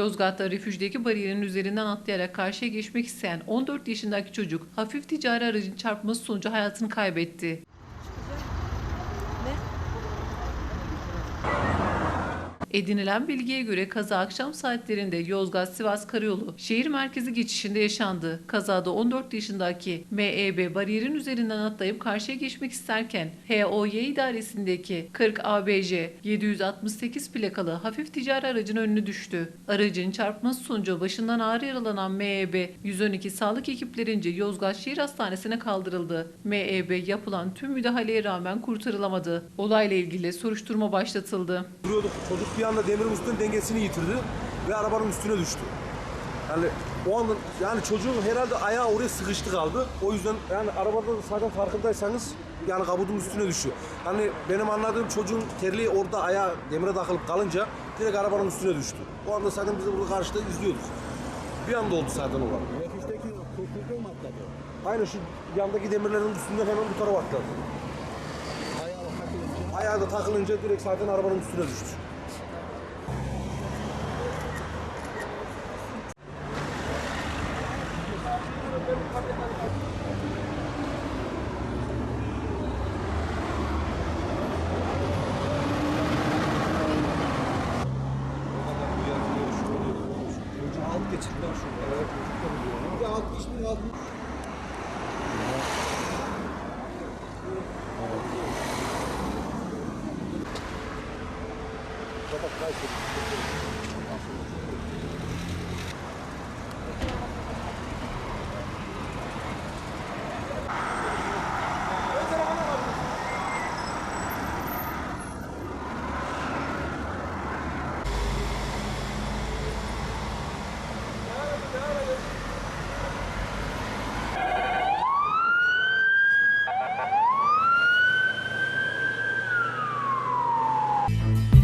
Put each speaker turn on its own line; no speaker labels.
Yozgat'ta refüjdeki bariyerin üzerinden atlayarak karşıya geçmek isteyen 14 yaşındaki çocuk hafif ticari aracın çarpması sonucu hayatını kaybetti. Edinilen bilgiye göre kaza akşam saatlerinde Yozgat-Sivas Karayolu şehir merkezi geçişinde yaşandı. Kazada 14 yaşındaki MEB bariyerin üzerinden atlayıp karşıya geçmek isterken HOY idaresindeki 40 ABJ 768 plakalı hafif ticari aracın önüne düştü. Aracın çarpması sonucu başından ağrı yaralanan MEB 112 sağlık ekiplerince Yozgat Şehir Hastanesi'ne kaldırıldı. MEB yapılan tüm müdahaleye rağmen kurtarılamadı. Olayla ilgili soruşturma başlatıldı.
Duruyorduk çocuk bir anda demirin üstünden dengesini yitirdi ve arabanın üstüne düştü. Yani o anda yani çocuğun herhalde ayağı oraya sıkıştı kaldı. O yüzden yani arabada da zaten farkındaysanız yani kabudun üstüne düşüyor. Yani benim anladığım çocuğun terliği orada ayağı demire takılıp kalınca direkt arabanın üstüne düştü. O anda zaten biz de burada karşıda izliyorduk. Bir anda oldu zaten o var.
Refüjdeki kurtuldu mu atladı?
Aynen şu yandaki demirlerin üstünden hemen bu tarafa atladı.
Ayağı.
Ayağı da takılınca direkt zaten arabanın üstüne düştü.
Geçirdiler şurada. Evet. Bir de alt geçmiş alt.
Kapat kaybettik. you